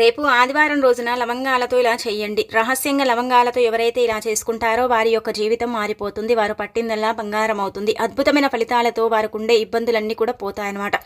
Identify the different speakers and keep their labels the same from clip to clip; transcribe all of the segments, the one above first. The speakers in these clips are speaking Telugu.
Speaker 1: రేపు ఆదివారం రోజున లవంగాలతో ఇలా చేయండి. రహస్యంగా లవంగాలతో ఎవరైతే ఇలా చేసుకుంటారో వారి యొక్క జీవితం మారిపోతుంది. వారు పట్టిందల్లా బంగారం అవుతుంది అద్భుతమైన ఫలితాలతో వారికి ఉండే ఇబ్బందులన్నీ కూడా పోతాయన్నమాట.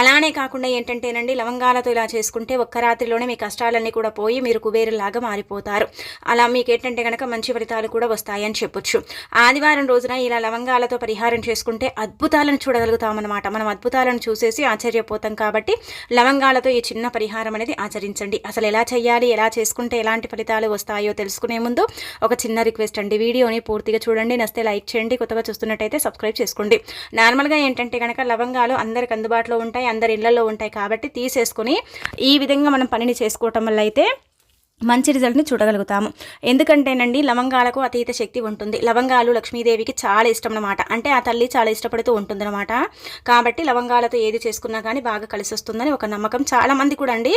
Speaker 1: అలానే కాకుండా ఏంటంటేనండి లవంగాలతో ఇలా చేసుకుంటే ఒక్క రాత్రిలోనే మీ కష్టాలన్నీ కూడా పోయి మీరు కుబేరులాగా మారిపోతారు. అలా మీకు ఏంటంటే కనుక మంచి ఫలితాలు కూడా వస్తాయని చెప్పొచ్చు. ఆదివారం రోజున ఇలా లవంగాలతో పరిహారం చేసుకుంటే అద్భుతాలను చూడగలుగుతామన్నమాట. మనం అద్భుతాలను చూసేసి ఆశ్చర్యపోతాం కాబట్టి లవంగాలతో ఈ చిన్న పరిహారం అనేది ఆచరించండి. అసలు ఎలా చేయాలి ఎలా చేసుకుంటే ఎలాంటి ఫలితాలు వస్తాయో తెలుసుకునే ముందు ఒక చిన్న రిక్వెస్ట్ అండి. వీడియోని పూర్తిగా చూడండి నస్తే లైక్ చేయండి కొత్తగా చూస్తున్నట్టయితే సబ్స్క్రైబ్ చేసుకోండి. నార్మల్గా ఏంటంటే కనుక లవంగాలు అందరికి అందుబాటులో ఉంటాయి అందరి ఇళ్ళలో ఉంటాయి కాబట్టి తీసేసుకొని ఈ విధంగా మనం పనిని చేసుకోవటం వల్ల అయితే మంచి రిజల్ట్ని చూడగలుగుతాము. ఎందుకంటేనండి లవంగాలకు అతీత శక్తి ఉంటుంది. లవంగాలు లక్ష్మీదేవికి చాలా ఇష్టం అనమాట అంటే ఆ తల్లి చాలా ఇష్టపడుతూ ఉంటుందన్నమాట. కాబట్టి లవంగాలతో ఏది చేసుకున్నా కానీ బాగా కలిసి వస్తుందని ఒక నమ్మకం చాలామంది కూడా అండి.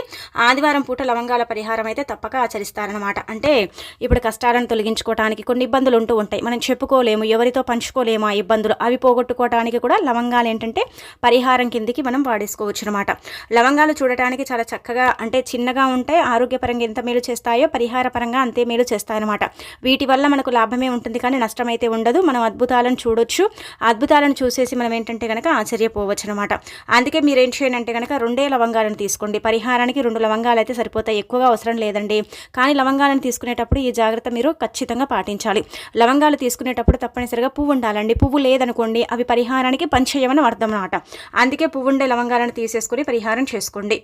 Speaker 1: ఆదివారం పూట లవంగాల పరిహారం అయితే తప్పక ఆచరిస్తారనమాట అంటే ఇప్పుడు కష్టాలను తొలగించుకోవడానికి కొన్ని ఇబ్బందులు ఉంటూ ఉంటాయి. మనం చెప్పుకోలేము ఎవరితో పంచుకోలేము ఆ ఇబ్బందులు. అవి పోగొట్టుకోవడానికి కూడా లవంగాలు ఏంటంటే పరిహారం కిందికి మనం వాడేసుకోవచ్చు అనమాట లవంగాలు చూడటానికి చాలా చక్కగా అంటే చిన్నగా ఉంటాయి. ఆరోగ్యపరంగా ఎంత మేలు చేస్తాయో పరిహార పరంగా అంతే మేలు చేస్తాయన్నమాట. వీటి వల్ల మనకు లాభమే ఉంటుంది కానీ నష్టం అయితే ఉండదు. మనం అద్భుతాలను చూడొచ్చు. అద్భుతాలను చూసేసి మనం ఏంటంటే కనుక ఆశ్చర్యపోవచ్చు అనమాట అందుకే మీరు ఏం చేయండి అంటే కనుక రెండే లవంగాలను తీసుకోండి. పరిహారానికి రెండు లవంగాలు అయితే సరిపోతాయి. ఎక్కువగా అవసరం లేదండి. కానీ లవంగాలను తీసుకునేటప్పుడు ఈ జాగ్రత్త మీరు ఖచ్చితంగా పాటించాలి. లవంగాలు తీసుకునేటప్పుడు తప్పనిసరిగా పువ్వు ఉండాలండి. పువ్వు లేదనుకోండి అవి పరిహారానికి పనిచేయమని అర్థం అనమాట అందుకే పువ్వు ఉండే లవంగాలను తీసేసుకుని పరిహారం చేసుకోండి.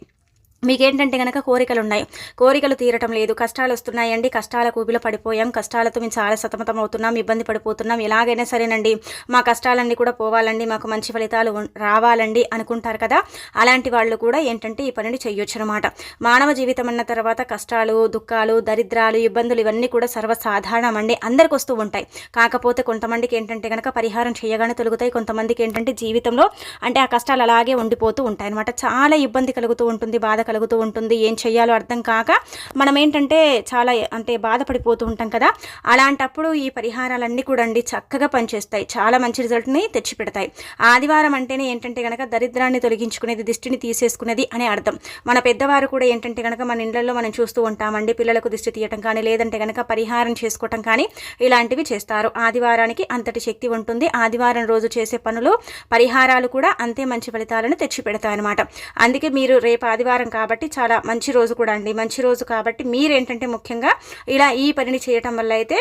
Speaker 1: మీకేంటంటే కనుక కోరికలు ఉన్నాయి కోరికలు తీరటం లేదు. కష్టాలు వస్తున్నాయండి కష్టాల కూబిలో పడిపోయాం. కష్టాలతో మేము చాలా సతమతం అవుతున్నాం ఇబ్బంది పడిపోతున్నాం. ఎలాగైనా సరేనండి. మా కష్టాలన్నీ కూడా పోవాలండి. మాకు మంచి ఫలితాలు రావాలండి అనుకుంటారు కదా. అలాంటి వాళ్ళు కూడా ఏంటంటే ఈ పనిని చేయొచ్చు అనమాట మానవ జీవితం అన్న తర్వాత కష్టాలు దుఃఖాలు దరిద్రాలు ఇబ్బందులు ఇవన్నీ కూడా సర్వసాధారణం అండి అందరికి వస్తూ ఉంటాయి. కాకపోతే కొంతమందికి ఏంటంటే కనుక పరిహారం చేయగానే తొలుగుతాయి. కొంతమందికి ఏంటంటే జీవితంలో అంటే ఆ కష్టాలు అలాగే ఉండిపోతూ ఉంటాయి అనమాట చాలా ఇబ్బంది కలుగుతూ ఉంటుంది. బాధ కలుగుతూ ఉంటుంది. ఏం చేయాలో అర్థం కాక మనం ఏంటంటే చాలా అంటే బాధపడిపోతూ ఉంటాం కదా. అలాంటప్పుడు ఈ పరిహారాలన్నీ కూడా అండి చక్కగా పనిచేస్తాయి. చాలా మంచి రిజల్ట్ని తెచ్చిపెడతాయి. ఆదివారం అంటేనే ఏంటంటే కనుక దరిద్రాన్ని తొలగించుకునేది దిష్టిని తీసేసుకునేది అనే అర్థం. మన పెద్దవారు కూడా ఏంటంటే కనుక మన ఇళ్ళలో మనం చూస్తూ ఉంటామండి పిల్లలకు దిష్టి తీయటం కానీ లేదంటే కనుక పరిహారం చేసుకోవటం కానీ ఇలాంటివి చేస్తారు. ఆదివారానికి అంతటి శక్తి ఉంటుంది. ఆదివారం రోజు చేసే పనులు పరిహారాలు కూడా అంతే మంచి ఫలితాలను తెచ్చిపెడతాయి అనమాట అందుకే మీరు రేపు ఆదివారం కాబట్టి చాలా మంచి రోజు కూడా అండి. మంచి రోజు కాబట్టి మీరేంటంటే ముఖ్యంగా ఇలా ఈ పనిని చేయటం వల్ల అయితే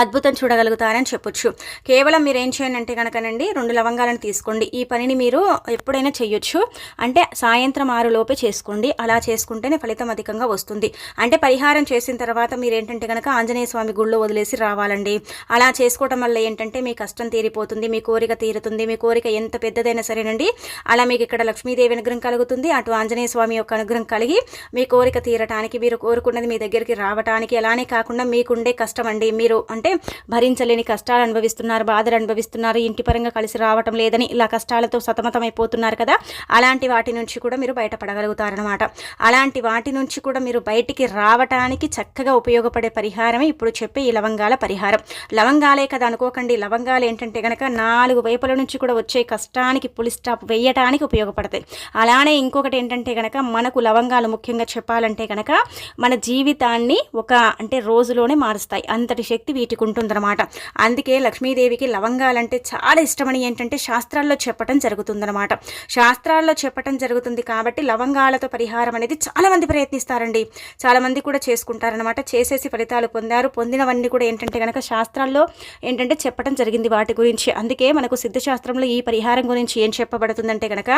Speaker 1: అద్భుతం చూడగలుగుతారని చెప్పొచ్చు. కేవలం మీరు ఏం చేయండి అంటే కనుకనండి రెండు లవంగాలను తీసుకోండి. ఈ పనిని మీరు ఎప్పుడైనా చేయొచ్చు అంటే సాయంత్రం ఆరు లోపే చేసుకోండి. అలా చేసుకుంటేనే ఫలితం అధికంగా వస్తుంది. అంటే పరిహారం చేసిన తర్వాత మీరు ఏంటంటే కనుక ఆంజనేయ స్వామి గుళ్ళో వదిలేసి రావాలండి. అలా చేసుకోవడం వల్ల ఏంటంటే మీ కష్టం తీరిపోతుంది మీ కోరిక తీరుతుంది మీ కోరిక ఎంత పెద్దదైనా సరేనండి. అలా మీకు ఇక్కడ లక్ష్మీదేవి అనుగ్రహం కలుగుతుంది. అటు ఆంజనేయ స్వామి యొక్క అనుగ్రహం కలిగి మీ కోరిక తీరటానికి మీరు కోరుకున్నది మీ దగ్గరికి రావటానికి అలానే కాకుండా మీకుండే కష్టం అండి మీరు అంటే భరించలేని కష్టాలు అనుభవిస్తున్నారు బాధలు అనుభవిస్తున్నారు ఇంటి పరంగా కలిసి రావటం లేదని ఇలా కష్టాలతో సతమతం అయిపోతున్నారు కదా అలాంటి వాటి నుంచి కూడా మీరు బయటపడగలుగుతారనమాట అలాంటి వాటి నుంచి కూడా మీరు బయటికి రావటానికి చక్కగా ఉపయోగపడే పరిహారమే ఇప్పుడు చెప్పే ఈ లవంగాల పరిహారం. లవంగాలే కదా అనుకోకండి. లవంగాలు ఏంటంటే కనుక నాలుగు వైపుల నుంచి కూడా వచ్చే కష్టానికి పులి స్టాప్ వేయటానికి ఉపయోగపడతాయి. అలానే ఇంకొకటి ఏంటంటే కనుక మనకు లవంగాలు ముఖ్యంగా చెప్పాలంటే కనుక మన జీవితాన్ని ఒక అంటే రోజులోనే మారుస్తాయి. అంతటి శక్తి వీటి వీటికి ఉంటుందన్నమాట అందుకే లక్ష్మీదేవికి లవంగాలంటే చాలా ఇష్టమని ఏంటంటే శాస్త్రాల్లో చెప్పటం జరుగుతుందన్నమాట. శాస్త్రాల్లో చెప్పటం జరుగుతుంది కాబట్టి లవంగాలతో పరిహారం అనేది చాలామంది ప్రయత్నిస్తారండి. చాలామంది కూడా చేసుకుంటారనమాట చేసేసి ఫలితాలు పొందారు. పొందినవన్నీ కూడా ఏంటంటే కనుక శాస్త్రాల్లో ఏంటంటే చెప్పటం జరిగింది వాటి గురించి. అందుకే మనకు సిద్ధశాస్త్రంలో ఈ పరిహారం గురించి ఏం చెప్పబడుతుందంటే కనుక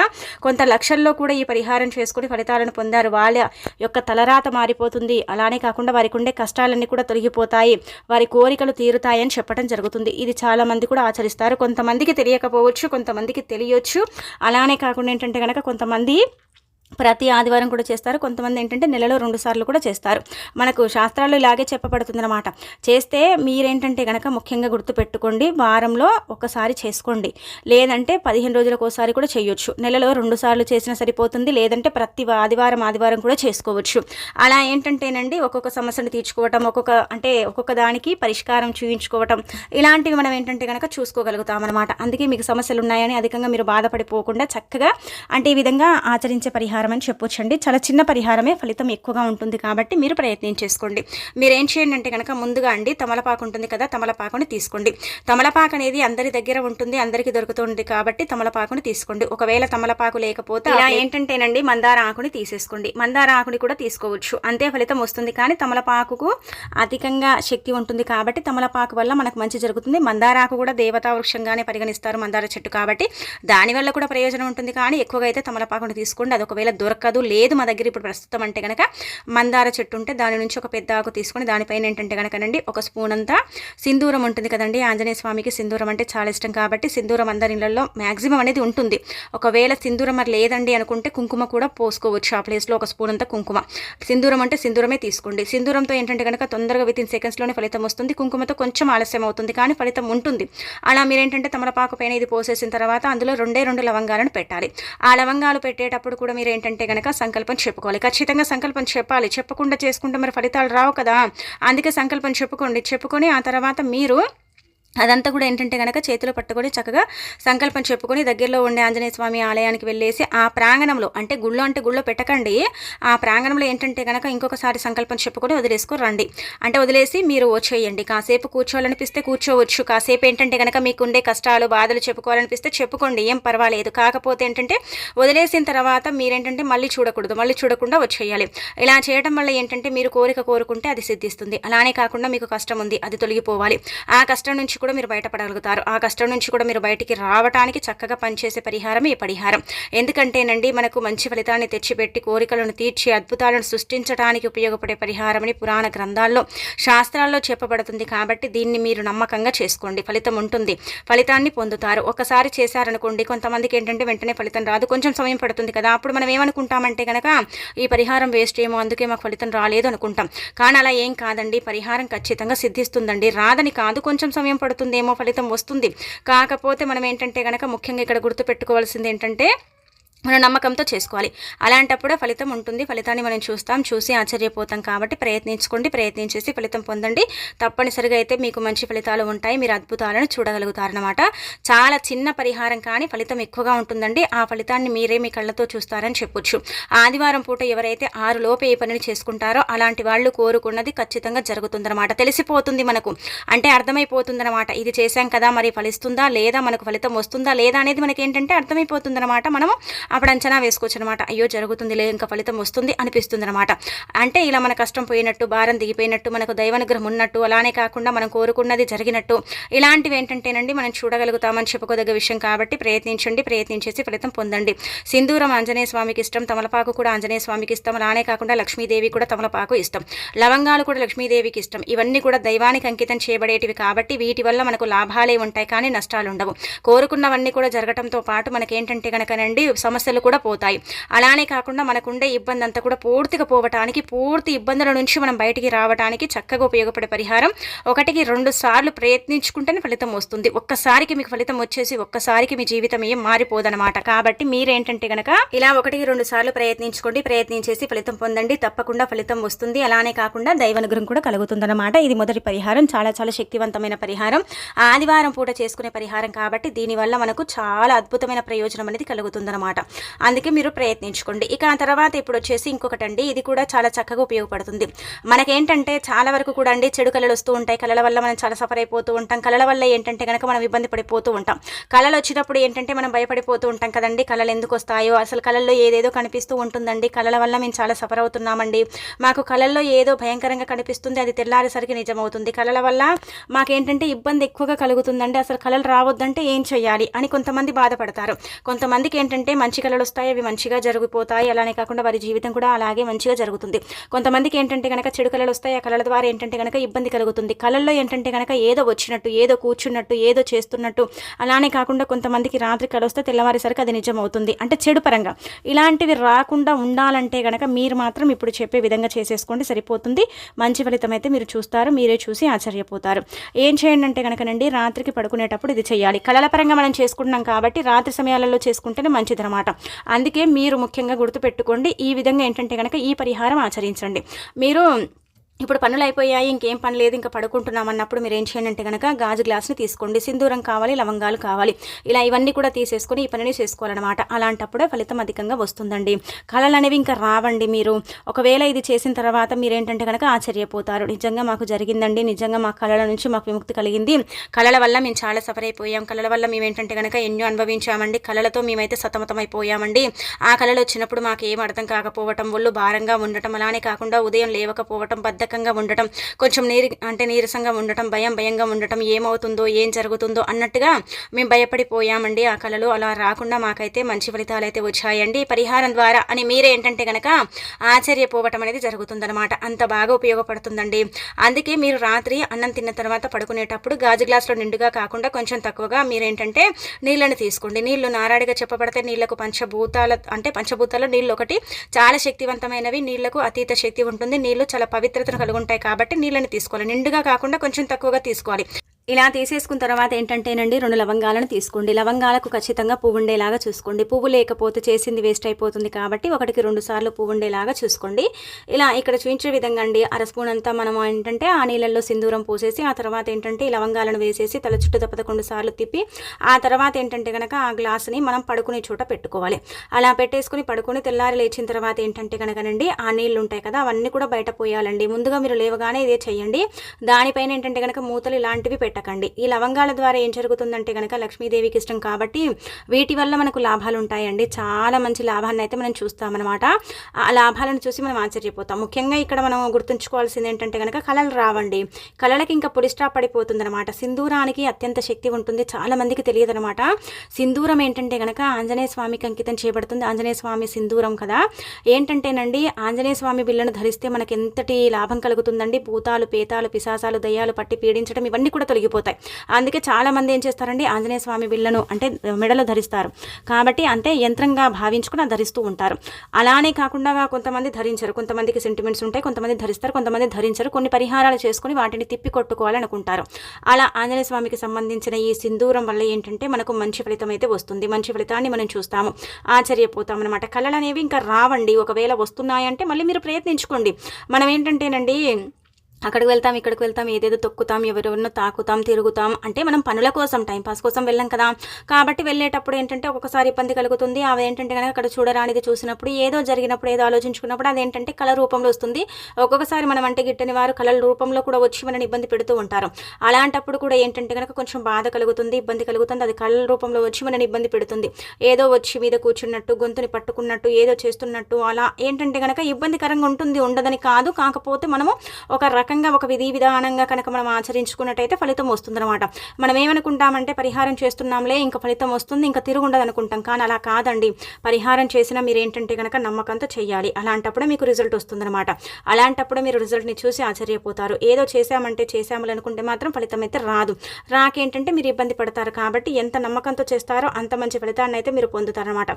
Speaker 1: కొంత లక్షల్లో కూడా ఈ పరిహారం చేసుకుని ఫలితాలను పొందారు. వాళ్ళ యొక్క తలరాత మారిపోతుంది. అలానే కాకుండా వారికి ఉండే కష్టాలన్నీ కూడా తొలగిపోతాయి. వారి కోరి కోరికలు తీరుతాయని చెప్పడం జరుగుతుంది. ఇది చాలా మంది కూడా ఆచరిస్తారు. కొంతమందికి తెలియకపోవచ్చు కొంతమందికి తెలియచ్చు. అలానే కాకుండా ఏంటంటే కనుక కొంతమంది ప్రతి ఆదివారం కూడా చేస్తారు. కొంతమంది ఏంటంటే నెలలో రెండు సార్లు కూడా చేస్తారు. మనకు శాస్త్రాలు ఇలాగే చెప్పబడుతుందన్నమాట. చేస్తే మీరేంటంటే కనుక ముఖ్యంగా గుర్తుపెట్టుకోండి వారంలో ఒకసారి చేసుకోండి. లేదంటే పదిహేను రోజులకు ఒకసారి కూడా చేయొచ్చు. నెలలో రెండు సార్లు చేసినా సరిపోతుంది. లేదంటే ప్రతి ఆదివారం ఆదివారం కూడా చేసుకోవచ్చు. అలా ఏంటంటేనండి ఒక్కొక్క సమస్యను తీర్చుకోవటం ఒక్కొక్క అంటే ఒక్కొక్క దానికి పరిష్కారం చూపించుకోవటం ఇలాంటివి మనం ఏంటంటే కనుక చూసుకోగలుగుతాం అనమాట అందుకే మీకు సమస్యలు ఉన్నాయని అధికంగా మీరు బాధపడిపోకుండా చక్కగా అంటే ఈ విధంగా ఆచరించే పరిహారం పరిహారం అని చెప్పొచ్చండి. చాలా చిన్న పరిహారమే ఫలితం ఎక్కువగా ఉంటుంది కాబట్టి మీరు ప్రయత్నం చేసుకోండి. మీరు ఏం చేయండి అంటే కనుక ముందుగా అండి తమలపాకు ఉంటుంది కదా తమలపాకుని తీసుకోండి. తమలపాకు అనేది అందరి దగ్గర ఉంటుంది అందరికీ దొరుకుతుంది కాబట్టి తమలపాకుని తీసుకోండి. ఒకవేళ తమలపాకు లేకపోతే ఇలా ఏంటంటేనండి మందార ఆకుని తీసేసుకోండి. మందార ఆకుని కూడా తీసుకోవచ్చు. అంతే ఫలితం వస్తుంది కానీ తమలపాకుకు అధికంగా శక్తి ఉంటుంది కాబట్టి తమలపాకు వల్ల మనకు మంచి జరుగుతుంది. మందార ఆకు కూడా దేవతా వృక్షంగానే పరిగణిస్తారు మందార చెట్టు కాబట్టి. దానివల్ల కూడా ప్రయోజనం ఉంటుంది కానీ ఎక్కువగా అయితే తమలపాకుని తీసుకోండి. అది ఒకవేళ దొరకదు లేదు మా దగ్గర ఇప్పుడు ప్రస్తుతం అంటే కనుక మందార చెట్టు ఉంటే దాని నుంచి ఒక పెద్ద ఆకు తీసుకొని దానిపైన ఏంటంటే కనుకనండి ఒక స్పూన్ అంతా సింధూరం ఉంటుంది కదండి. ఆంజనేయ స్వామికి సింధూరం అంటే చాలా ఇష్టం కాబట్టి సింధూరం అందరి ఇళ్ళలో మ్యాక్సిమం అనేది ఉంటుంది. ఒకవేళ సింధూరం మరి లేదండి అనుకుంటే కుంకుమ కూడా పోసుకోవచ్చు. ఆ ప్లేస్లో ఒక స్పూన్ అంతా కుంకుమ. సింధూరం అంటే సింధూరమే తీసుకోండి. సింధూరంతో ఏంటంటే కనుక తొందరగా విత్ ఇన్ సెకండ్స్లోనే ఫలితం వస్తుంది. కుంకుమతో కొంచెం ఆలస్యం అవుతుంది కానీ ఫలితం ఉంటుంది. అలా మీరేంటంటే తమలపాకు పైన ఇది పోసేసిన తర్వాత అందులో రెండే రెండు లవంగాలను పెట్టాలి. ఆ లవంగాలు పెట్టేటప్పుడు కూడా మీరు ఏంటంటే కనుక సంకల్పం చెప్పుకోవాలి. ఖచ్చితంగా సంకల్పం చెప్పాలి. చెప్పకుండా చేసుకుంటే మరి ఫలితాలు రావు కదా. అందుకే సంకల్పం చెప్పుకోండి. చెప్పుకొని ఆ తర్వాత మీరు అదంతా కూడా ఏంటంటే కనుక చేతిలో పట్టుకొని చక్కగా సంకల్పం చెప్పుకొని దగ్గరలో ఉండే ఆంజనేయ స్వామి ఆలయానికి వెళ్ళేసి ఆ ప్రాంగణంలో అంటే గుళ్ళో అంటే గుళ్ళో పెట్టకండి. ఆ ప్రాంగణంలో ఏంటంటే కనుక ఇంకొకసారి సంకల్పం చెప్పుకొని వదిలేసుకొని రండి. అంటే వదిలేసి మీరు వచ్చేయండి. కాసేపు కూర్చోవాలనిపిస్తే కూర్చోవచ్చు. కాసేపు ఏంటంటే కనుక మీకు ఉండే కష్టాలు బాధలు చెప్పుకోవాలనిపిస్తే చెప్పుకోండి. ఏం పర్వాలేదు. కాకపోతే ఏంటంటే వదిలేసిన తర్వాత మీరేంటంటే మళ్ళీ చూడకూడదు. మళ్ళీ చూడకుండా వచ్చేయాలి. ఇలా చేయడం వల్ల ఏంటంటే మీరు కోరిక కోరుకుంటే అది సిద్ధిస్తుంది. అలానే కాకుండా మీకు కష్టం ఉంది. అది తొలగిపోవాలి. ఆ కష్టం నుంచి కూడా మీరు బయటపడగలుగుతారు. ఆ కష్టం నుంచి కూడా మీరు బయటికి రావడానికి చక్కగా పనిచేసే పరిహారం ఈ పరిహారం. ఎందుకంటేనండి మనకు మంచి ఫలితాన్ని తెచ్చిపెట్టి కోరికలను తీర్చి అద్భుతాలను సృష్టించడానికి ఉపయోగపడే పరిహారమని పురాణ గ్రంథాల్లో శాస్త్రాల్లో చెప్పబడుతుంది. కాబట్టి దీన్ని మీరు నమ్మకంగా చేసుకోండి. ఫలితం ఉంటుంది. ఫలితాన్ని పొందుతారు. ఒకసారి చేశారనుకోండి కొంతమందికి ఏంటంటే వెంటనే ఫలితం రాదు. కొంచెం సమయం పడుతుంది కదా. అప్పుడు మనం ఏమనుకుంటామంటే కనుక ఈ పరిహారం వేస్ట్ ఏమో అందుకే మాకు ఫలితం రాలేదు అనుకుంటాం. కానీ అలా ఏం కాదండి. పరిహారం ఖచ్చితంగా సిద్ధిస్తుందండి. రాదని కాదు కొంచెం సమయం పడుతుందేమో ఫలితం వస్తుంది. కాకపోతే మనం ఏంటంటే కనుక ముఖ్యంగా ఇక్కడ గుర్తుపెట్టుకోవాల్సింది ఏంటంటే మనం నమ్మకంతో చేసుకోవాలి. అలాంటప్పుడే ఫలితం ఉంటుంది. ఫలితాన్ని మనం చూస్తాం. చూసి ఆశ్చర్యపోతాం కాబట్టి ప్రయత్నించుకోండి. ప్రయత్నించేసి ఫలితం పొందండి. తప్పనిసరిగా అయితే మీకు మంచి ఫలితాలు ఉంటాయి. మీరు అద్భుతాలను చూడగలుగుతారనమాట చాలా చిన్న పరిహారం కానీ ఫలితం ఎక్కువగా ఉంటుందండి. ఆ ఫలితాన్ని మీరే మీ కళ్ళతో చూస్తారని చెప్పొచ్చు. ఆదివారం పూట ఎవరైతే ఆరు లోపే ఏ పనిని చేసుకుంటారో అలాంటి వాళ్ళు కోరుకున్నది ఖచ్చితంగా జరుగుతుందన్నమాట. తెలిసిపోతుంది మనకు. అంటే అర్థమైపోతుందన్నమాట. ఇది చేశాం కదా మరి ఫలిస్తుందా లేదా మనకు ఫలితం వస్తుందా లేదా అనేది మనకి ఏంటంటే అర్థమైపోతుందన్నమాట. మనము అప్పుడు అంచనా వేసుకోవచ్చు అనమాట అయ్యో జరుగుతుంది లే ఇంకా ఫలితం వస్తుంది అనిపిస్తుంది అనమాట అంటే ఇలా మన కష్టం పోయినట్టు భారం దిగిపోయినట్టు మనకు దైవానుగ్రహం ఉన్నట్టు అలానే కాకుండా మనం కోరుకున్నది జరిగినట్టు ఇలాంటివి ఏంటంటేనండి మనం చూడగలుగుతామని చెప్పుకోదగ్గ విషయం కాబట్టి ప్రయత్నించండి ప్రయత్నించేసి ఫలితం పొందండి. సింధూరం ఆంజనేయ స్వామికి ఇష్టం తమలపాకు కూడా ఆంజనేయ స్వామికి ఇష్టం అలానే కాకుండా లక్ష్మీదేవి కూడా తమలపాకు ఇష్టం. లవంగాలు కూడా లక్ష్మీదేవికి ఇష్టం. ఇవన్నీ కూడా దైవానికి అంకితం చేయబడేటివి కాబట్టి వీటి వల్ల మనకు లాభాలే ఉంటాయి కానీ నష్టాలు ఉండవు కోరుకున్నవన్నీ కూడా జరగటంతో పాటు మనకేంటంటే కనుకనండి సమస్యలు కూడా పోతాయి. అలానే కాకుండా మనకుండే ఇబ్బంది అంతా కూడా పూర్తిగా పోవటానికి పూర్తి ఇబ్బందుల నుంచి మనం బయటికి రావడానికి చక్కగా ఉపయోగపడే పరిహారం ఒకటికి రెండు సార్లు ప్రయత్నించుకుంటేనే ఫలితం వస్తుంది. ఒక్కసారికి మీకు ఫలితం వచ్చేసి ఒక్కసారికి మీ జీవితం ఏం మారిపోదనమాట కాబట్టి మీరేంటంటే గనక ఇలా ఒకటికి రెండు సార్లు ప్రయత్నించుకోండి ప్రయత్నించేసి ఫలితం పొందండి. తప్పకుండా ఫలితం వస్తుంది. అలానే కాకుండా దైవనుగ్రహం కూడా కలుగుతుందన్నమాట. ఇది మొదటి పరిహారం. చాలా చాలా శక్తివంతమైన పరిహారం. ఆదివారం పూట చేసుకునే పరిహారం కాబట్టి దీనివల్ల మనకు చాలా అద్భుతమైన ప్రయోజనం అనేది కలుగుతుందన్నమాట. అందుకే మీరు ప్రయత్నించుకోండి. ఇక ఆ తర్వాత ఇప్పుడు వచ్చేసి ఇంకొకటండి. ఇది కూడా చాలా చక్కగా ఉపయోగపడుతుంది. మనకేంటంటే చాలా వరకు కూడా అండి చెడు కళలు వస్తూ ఉంటాయి. కళల వల్ల మనం చాలా సఫర్ అయిపోతూ ఉంటాం. కళల వల్ల ఏంటంటే కనుక మనం ఇబ్బంది పడిపోతూ ఉంటాం. కళలు వచ్చినప్పుడు ఏంటంటే మనం భయపడిపోతూ ఉంటాం కదండి. కళలు ఎందుకు వస్తాయో? అసలు కళల్లో ఏదేదో కనిపిస్తూ ఉంటుందండి. కళల వల్ల మేము చాలా సఫర్ అవుతున్నామండి. మాకు కళల్లో ఏదో భయంకరంగా కనిపిస్తుంది. అది తెల్లారేసరికి నిజమవుతుంది. కళల వల్ల మాకేంటంటే ఇబ్బంది ఎక్కువగా కలుగుతుందండి. అసలు కళలు రావద్దంటే ఏం చేయాలి అని కొంతమంది బాధపడతారు. కొంతమందికి ఏంటంటే మంచి మంచి కళలు వస్తాయి అవి మంచిగా జరిగిపోతాయి. అలానే కాకుండా వారి జీవితం కూడా అలాగే మంచిగా జరుగుతుంది. కొంతమందికి ఏంటంటే కనుక చెడు కళలు వస్తాయి ఆ కళల ద్వారా ఏంటంటే కనుక ఇబ్బంది కలుగుతుంది. కళల్లో ఏంటంటే కనుక ఏదో వచ్చినట్టు ఏదో కూర్చున్నట్టు ఏదో చేస్తున్నట్టు అలానే కాకుండా కొంతమందికి రాత్రి కళ వస్తే తెల్లవారేసరికి అది నిజం అవుతుంది అంటే చెడు పరంగా. ఇలాంటివి రాకుండా ఉండాలంటే కనుక మీరు మాత్రం ఇప్పుడు చెప్పే విధంగా చేసేసుకోండి సరిపోతుంది. మంచి ఫలితం అయితే మీరు చూస్తారు మీరే చూసి ఆశ్చర్యపోతారు. ఏం చేయండి అంటే కనుకనండి రాత్రికి పడుకునేటప్పుడు ఇది చేయాలి. కళల పరంగా మనం చేసుకుంటున్నాం కాబట్టి రాత్రి సమయాలలో చేసుకుంటేనే మంచిది అనమాట అనమాట అందుకే మీరు ముఖ్యంగా గుర్తుపెట్టుకోండి ఈ విధంగా ఏంటంటే కనుక ఈ పరిహారం ఆచరించండి. మీరు ఇప్పుడు పనులు అయిపోయాయి ఇంకేం పని లేదు ఇంకా పడుకుంటున్నాం అన్నప్పుడు మీరు ఏం చేయండి అంటే కనుక గాజు గ్లాస్ని తీసుకోండి. సింధూరం కావాలి లవంగాలు కావాలి. ఇలా ఇవన్నీ కూడా తీసేసుకొని ఈ పనిని చేసుకోవాలన్నమాట. అలాంటప్పుడే ఫలితం అధికంగా వస్తుందండి. కళలు అనేవి ఇంకా రావండి మీరు. ఒకవేళ ఇది చేసిన తర్వాత మీరు ఏంటంటే కనుక ఆశ్చర్యపోతారు. నిజంగా మాకు జరిగిందండి. నిజంగా మా కళల నుంచి మాకు విముక్తి కలిగింది. కళల వల్ల మేము చాలా సఫర్ అయిపోయాం. కళల వల్ల మేము ఏంటంటే కనుక ఎన్నో అనుభవించామండి. కళలతో మేమైతే సతమతం అయిపోయామండి ఆ కళలు వచ్చినప్పుడు మాకు ఏం అర్థం కాకపోవటం ఒళ్ళు భారంగా ఉండటం అలానే కాకుండా ఉదయం లేవకపోవటం బద్దక బద్ధకంగా ఉండటం కొంచెం నీరు అంటే నీరసంగా ఉండటం భయం భయంగా ఉండటం ఏమవుతుందో ఏం జరుగుతుందో అన్నట్టుగా మేము భయపడిపోయామండి ఆ కళలు. అలా రాకుండా మాకైతే మంచి ఫలితాలు అయితే వచ్చాయండి. పరిహారం ద్వారా అని మీరే ఏంటంటే కనుక ఆశ్చర్యపోవటం అనేది జరుగుతుందనమాట అంత బాగా ఉపయోగపడుతుందండి. అందుకే మీరు రాత్రి అన్నం తిన్న తర్వాత పడుకునేటప్పుడు గాజు గ్లాసులో నిండుగా కాకుండా కొంచెం తక్కువగా మీరేంటంటే నీళ్ళని తీసుకోండి. నీళ్ళు నారాడిగా చెప్పబడితే నీళ్ళకు పంచభూతాల అంటే పంచభూతాల నీళ్ళు ఒకటి చాలా శక్తివంతమైనవి. నీళ్ళకు అతీత శక్తి ఉంటుంది. నీళ్ళు చాలా పవిత్రత కలిగి ఉంటాయి కాబట్టి నీళ్ళని తీసుకోవాలి. నిండుగా కాకుండా కొంచెం తక్కువగా తీసుకోవాలి. ఇలా తీసేసుకున్న తర్వాత ఏంటంటేనండి రెండు లవంగాలను తీసుకోండి. లవంగాలకు ఖచ్చితంగా పువ్వు ఉండేలాగా చూసుకోండి. పువ్వు లేకపోతే చేసింది వేస్ట్ అయిపోతుంది కాబట్టి ఒకటికి రెండు సార్లు పువ్వు ఉండేలాగా చూసుకోండి. ఇలా ఇక్కడ చూపించే విధంగా అండి అర స్పూన్ అంతా మనం ఏంటంటే ఆ నీళ్ళల్లో సింధూరం పూసేసి ఆ తర్వాత ఏంటంటే ఈ లవంగాలను వేసేసి తల చుట్టూ పదకొండు సార్లు తిప్పి ఆ తర్వాత ఏంటంటే కనుక ఆ గ్లాసుని మనం పడుకునే చోట పెట్టుకోవాలి. అలా పెట్టేసుకుని పడుకుని తెల్లారి లేచిన తర్వాత ఏంటంటే కనుకనండి ఆ నీళ్ళు ఉంటాయి కదా అవన్నీ కూడా బయట పోయాలండి. ముందుగా మీరు లేవగానే ఇదే చేయండి. దానిపైన ఏంటంటే కనుక మూతలు ఇలాంటివి పెట్టకండి. ఈ లవంగాల ద్వారా ఏం జరుగుతుందంటే కనుక లక్ష్మీదేవికి ఇష్టం కాబట్టి వీటి వల్ల మనకు లాభాలు ఉంటాయండి. చాలా మంచి లాభాన్ని అయితే మనం చూస్తామన్నమాట. ఆ లాభాలను చూసి మనం ఆశ్చర్యపోతాం. ముఖ్యంగా ఇక్కడ మనం గుర్తుంచుకోవాల్సింది ఏంటంటే కనుక కళలు రావండి. కళలకి ఇంకా పొడిస్టా పడిపోతుందన్నమాట. సింధూరానికి అత్యంత శక్తి ఉంటుంది. చాలా మందికి తెలియదనమాట సింధూరం ఏంటంటే కనుక ఆంజనేయ స్వామికి అంకితం చేయబడుతుంది. ఆంజనేయ స్వామి సింధూరం కదా. ఏంటంటేనండి ఆంజనేయ స్వామి బిల్లను ధరిస్తే మనకి ఎంతటి లాభం కలుగుతుందండి. భూతాలు పేతాలు పిశాసాలు దయ్యాలు పట్టి పీడించడం ఇవన్నీ కూడా తొలగి తొలగిపోతాయి అందుకే చాలామంది ఏం చేస్తారండి ఆంజనేయ స్వామి బిళ్ళను అంటే మెడలో ధరిస్తారు. కాబట్టి అంటే యంత్రంగా భావించుకుని ధరిస్తూ ఉంటారు. అలానే కాకుండా కొంతమంది ధరించరు. కొంతమందికి సెంటిమెంట్స్ ఉంటాయి కొంతమంది ధరిస్తారు కొంతమంది ధరించరు. కొన్ని పరిహారాలు చేసుకుని వాటిని తిప్పి కొట్టుకోవాలనుకుంటారు. అలా ఆంజనేయ స్వామికి సంబంధించిన ఈ సింధూరం వల్ల ఏంటంటే మనకు మంచి ఫలితం అయితే వస్తుంది. మంచి ఫలితాన్ని మనం చూస్తాము. ఆశ్చర్యపోతాం అనమాట కళలు అనేవి ఇంకా రావండి. ఒకవేళ వస్తున్నాయంటే మళ్ళీ మీరు ప్రయత్నించుకోండి. మనం ఏంటంటేనండి అక్కడికి వెళ్తాం ఇక్కడికి వెళ్తాం ఏదేదో తొక్కుతాం ఎవరెవరినో తాకుతాం తిరుగుతాం. అంటే మనం పనుల కోసం టైంపాస్ కోసం వెళ్ళాం కదా. కాబట్టి వెళ్ళేటప్పుడు ఏంటంటే ఒక్కొక్కసారి ఇబ్బంది కలుగుతుంది. అవి ఏంటంటే కనుక అక్కడ చూడరానిది చూసినప్పుడు ఏదో జరిగినప్పుడు ఏదో ఆలోచించుకున్నప్పుడు అదేంటంటే కళ రూపంలో వస్తుంది. ఒక్కొక్కసారి మనం అంటే గిట్టని వారు కళల రూపంలో కూడా వచ్చి మనని ఇబ్బంది పెడుతూ ఉంటారు. అలాంటప్పుడు కూడా ఏంటంటే కనుక కొంచెం బాధ కలుగుతుంది ఇబ్బంది కలుగుతుంది. అది కళల రూపంలో వచ్చి మనని ఇబ్బంది పెడుతుంది. ఏదో వచ్చి మీద కూర్చున్నట్టు గొంతుని పట్టుకున్నట్టు ఏదో చేస్తున్నట్టు అలా ఏంటంటే కనుక ఇబ్బందికరంగా ఉంటుంది ఉండదని కాదు. కాకపోతే మనము ఒక రకం రకంగా ఒక విధి విధానంగా కనుక మనం ఆచరించుకున్నట్టయితే ఫలితం వస్తుందన్నమాట. మనం ఏమనుకుంటామంటే పరిహారం చేస్తున్నాంలే ఇంకా ఫలితం వస్తుంది ఇంకా తిరుగుండదు అనుకుంటాం కానీ అలా కాదండి. పరిహారం చేసినా మీరు ఏంటంటే కనుక నమ్మకంతో చేయాలి అలాంటప్పుడే మీకు రిజల్ట్ వస్తుందన్నమాట. అలాంటప్పుడు మీరు రిజల్ట్ని చూసి ఆశ్చర్యపోతారు. ఏదో చేశామంటే చేశామని అనుకుంటే మాత్రం ఫలితం అయితే రాదు. రాకేంటంటే మీరు ఇబ్బంది పడతారు కాబట్టి ఎంత నమ్మకంతో చేస్తారో అంత మంచి ఫలితాన్ని అయితే మీరు పొందుతారనమాట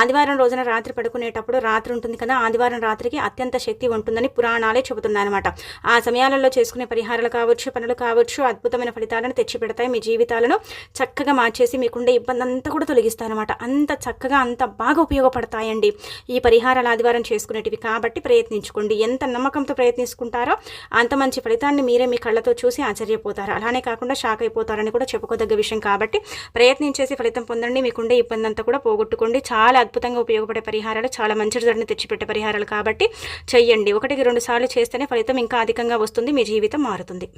Speaker 1: ఆదివారం రోజున రాత్రి పడుకునేటప్పుడు రాత్రి ఉంటుంది కదా ఆదివారం రాత్రికి అత్యంత శక్తి ఉంటుందని పురాణాలే చెబుతున్నాయన్నమాట. ఆ సమయం సమయాలలో చేసుకునే పరిహారాలు కావచ్చు పనులు కావచ్చు అద్భుతమైన ఫలితాలను తెచ్చిపెడతాయి. మీ జీవితాలను చక్కగా మార్చేసి మీకుండే ఇబ్బంది అంతా కూడా తొలగిస్తాయన్నమాట. అంత చక్కగా అంత బాగా ఉపయోగపడతాయండి ఈ పరిహారాలు ఆదివారం చేసుకునేటివి. కాబట్టి ప్రయత్నించుకోండి. ఎంత నమ్మకంతో ప్రయత్నించుకుంటారో అంత మంచి ఫలితాన్ని మీరే మీ కళ్ళతో చూసి ఆశ్చర్యపోతారు. అలానే కాకుండా షాక్ అయిపోతారని కూడా చెప్పుకోదగ్గ విషయం కాబట్టి ప్రయత్నించేసి ఫలితం పొందండి. మీకుండే ఇబ్బంది అంతా కూడా పోగొట్టుకోండి. చాలా అద్భుతంగా ఉపయోగపడే పరిహారాలు చాలా మంచి రిజల్ట్ని తెచ్చిపెట్టే పరిహారాలు కాబట్టి చెయ్యండి. ఒకటికి రెండు సార్లు చేస్తేనే ఫలితం ఇంకా అధికంగా వస్తుంది మీ జీవితం మారుతుంది.